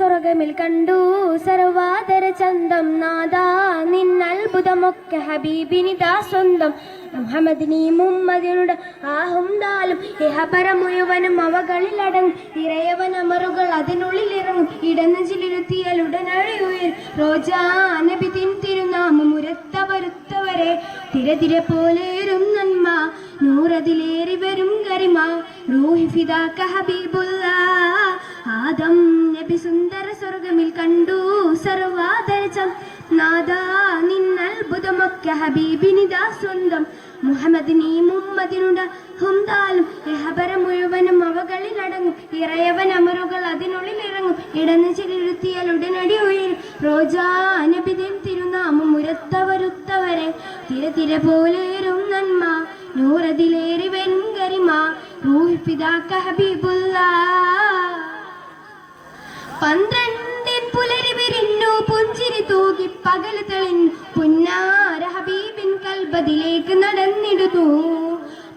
സ്വർഗമിൽ കണ്ടു സർവാതര ചന്തം നാദാ. നിന്നത്ഭുതമൊക്കെ ഹബീബിനിതാ സ്വന്തം. മുഹമ്മദിനി മുമ്മദിനുടെ ആഹും ദാലും ഇഹപര മുഴുവനും അവകളിലടങ്ങും ഇറയവൻ അമറുകൾ അതിനുള്ളിൽ ഇറങ്ങും. ഇടനെഞ്ചിലിരുത്തിയാൽ ഉടനടി ഉയർ റോജാ നബി തിൻ ഉരത്ത വരുത്തവരെ. തിരതിര പോലേറും നന്മ. നൂറതിലേറി വരും കരിമാ. റൂഹി ഫിദാക ഹബീബുല്ല. ആദം നബി സുന്ദര സ്വർഗമിൽ കണ്ടു സർവാദരജം നാദാ നിന്നത്ഭുതമൊക്കെ ഹബീബിനിതാ സ്വന്തം. മുഹമ്മദ് നീ മുമ്മദിനുട ഹുംദാലും ഇഹബര മുഴുവനും അവകളിൽ അടങ്ങും. ഇറയവൻ അമറുകൾ അതിനുള്ളിൽ ഇറങ്ങും. ഇടന്ന് ചിരിരുത്തിയാൽ ഉടനടി ഉയരും. റോജാ നബിദിൻ തിരുനാമം മുരത്തവരുത്തവരെ തിര തിര പോലേറും നന്മ. നൂറതിലേറി വരും റൂഹ് ഫിദാക ഹബീബുല്ലാ. പന്ത്രണ്ടിൻ പുലരി വിരിഞ്ഞു തൂകി പകൽ തെളിഞ്ഞു പുന്നാര ഹബീബിൻ കൽബതിലേക്ക് നടന്നിടുന്നു.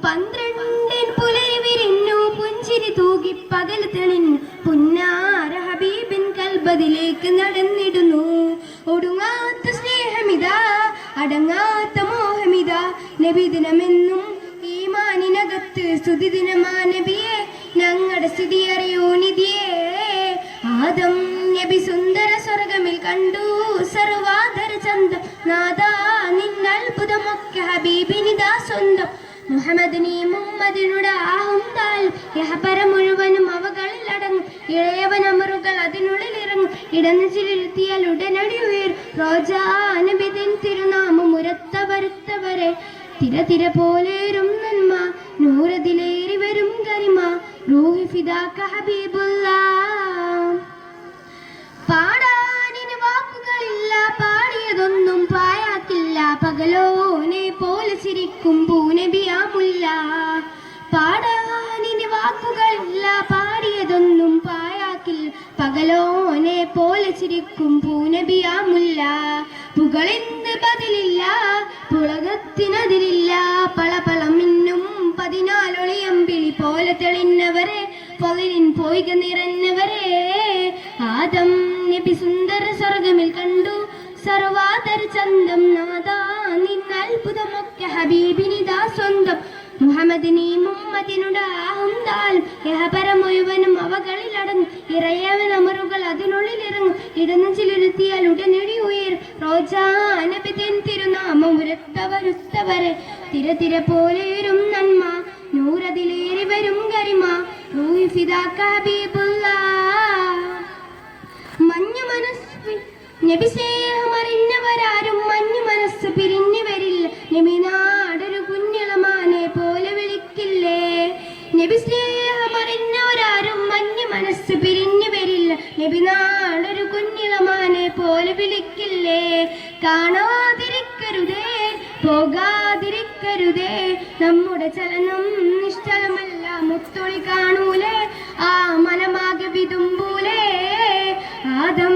പന്ത്രണ്ടിൻ പുലരി വിരിഞ്ഞു പുഞ്ചിരി തൂകി പകൽ തെളിഞ്ഞു പുന്നാര ഹബീബിൻ കൽബതിലേക്ക് നടന്നിടുന്നു. ഒടുങ്ങാത്ത സ്നേഹമിതാ അടങ്ങാത്ത മോഹമിതാ നബിദിനമെന്നും ഈമാനിനകത്ത് സ്തുതിദിനമാ നബിയെ ഞങ്ങളുടെ സ്ഥിതി അറിയൂ നിധിയേ. കണ്ടു സർവാധര ചന്ത. നാദാ നിന്നത്ഭുതമൊക്കെ ഹബീബിനിതാ സ്വന്തം. മുഹമ്മദിനി മുമ്മദിനുടെ ആഹും താൽ യഹപര മുഴുവനും അവകളിൽ അടങ്ങും. ഇളയവൻ അമറുകൾ അതിനുള്ളിൽ ഇറങ്ങും. ഇടനെച്ചിലിരുത്തിയാൽ ഉടനടി ഉയർ റോജാ നബിദിൻ തിരുനാമം ഉരത്ത വരുത്തവരെ. തിര തിര പോലേരും നന്മ. നൂറതിലേറി വരും കരിമ. റൂഹി ഫിദാക ഹബീബുല്ലാ. പായാക്കില്ല പകലോനെ പോലെ ചിരിക്കും പൂനബിയാമുല്ല പാടാനിന് വാക്കുകളില്ല പാടിയതൊന്നും പാഴാക്കിൽ. പകലോനെ പോലെ ചിരിക്കും പൂനബിയാമുല്ല പുകളെന്ത് പതിലില്ല പുളകത്തിനതിലില്ല പളപളമിന്നും പതിനാലൊളിയമ്പിളി പോലെ തെളിഞ്ഞവരെ പൊലിൻ പോയിക നിറഞ്ഞവരെ ആദം നബി സുന്ദര സ്വർഗമിൽ കണ്ടു സർവാദര ചന്തം നാദാ നിന്നത്ഭുതമൊക്കെ ഹബീബിനിതാ സ്വന്തം. മുഹമ്മദിനി മുമ്മദിനുടെ ആഹും താലും. യഹപര മുഴുവനും അവകളിലടങ്ങും ഇറയവൻ അമറുകൾ അതിനുള്ളിൽ ഇറങ്ങും. ഇടനെച്ചിലിരുത്തിയാൽ ഉടനടി ഉയർ റോജാ നബിദിൻ തിരുനാമം ഉരത്ത വരുത്തവരെ തിര തിര പോലെയും നന്മ. നൂറതിലേറി വരും ഗരിമ റൂഹി ഫിദാക ഹബീബുല്ലാ മഞ്ഞു മനസ്സ് നബി സ്നേഹമറിഞ്ഞവരാരും മഞ്ഞു മനസ്സ് പിരിഞ്ഞു വരില്ല നബിനാടൊരു കുഞ്ഞിളമാനെ പോലെ വിളിക്കില്ലേ? നബി സ്നേഹമറിഞ്ഞവരാരും മഞ്ഞു മനസ്സ് പിരിഞ്ഞു വരില്ല നബിനാടൊരു കുഞ്ഞിളമാനെ പോലെ വിളിക്കില്ലേ? കാണാതിരിക്കരുതേ പോകാതിരിക്കരുതേ നമ്മുടെ ചലനം നിശ്ചലമല്ല മുത്തൊളി കാണൂലേ ആ മനമാകെ വിതുമ്പൂലേ ആദം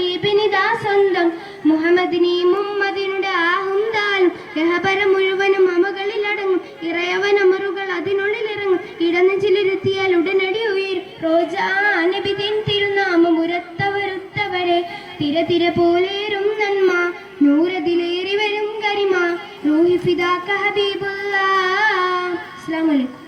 ഹബീബിനിതാ സ്വന്തം. മുഹമ്മദിനി മുമ്മദിനുടെ ആഹും താലും യഹപര മുഴുവനും അമകളിലടങ്ങും ഇറയവൻ അമറുകൾ അതിനുള്ളിൽ ഇറങ്ങും. ഇടനെഞ്ചിലിരുത്തിയാൽ ഉടനടി ഉയരും. റോജാ നബിദിൻ തിരുനാമം ഉരത്ത വരുത്തവരെ നന്മ. നൂറതിലേറി വരും കരിമ. റൂഹി ഫിദാക ഹബീബുല്ലാ അസ്സലാമു അലൈക്കും.